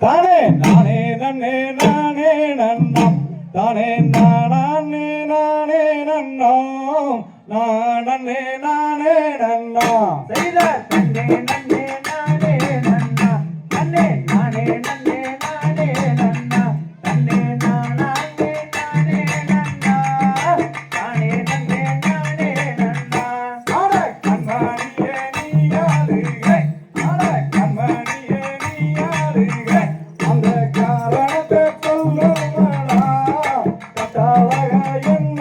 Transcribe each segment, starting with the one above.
தானே நானே நன்னே நானே நன்னாம் தானே நானே நானே நன்னாம் நானே நானே நன்னா. செய்த தன்னே நன்னே. yeah.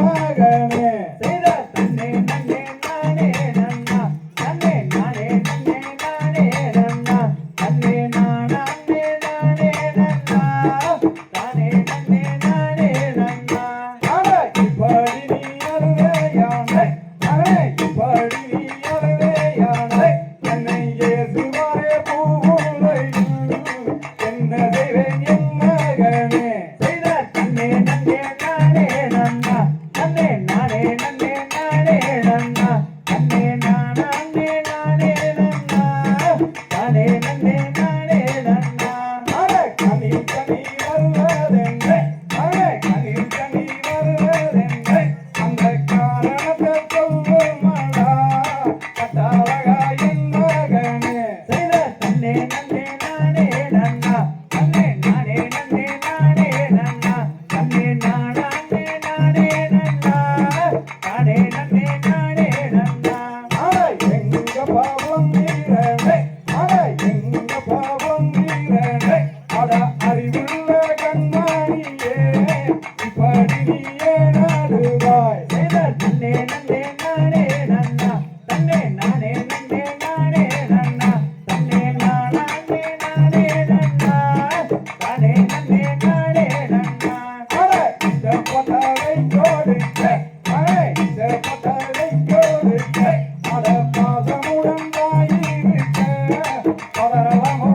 அறிவுள்ள Ahora vamos.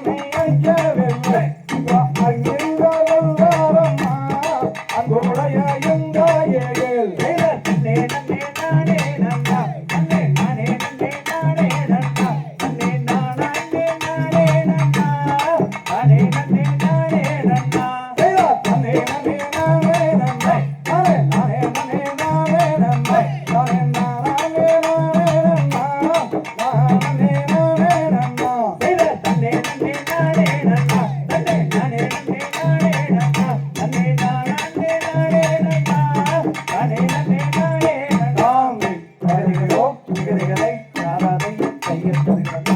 Gracias.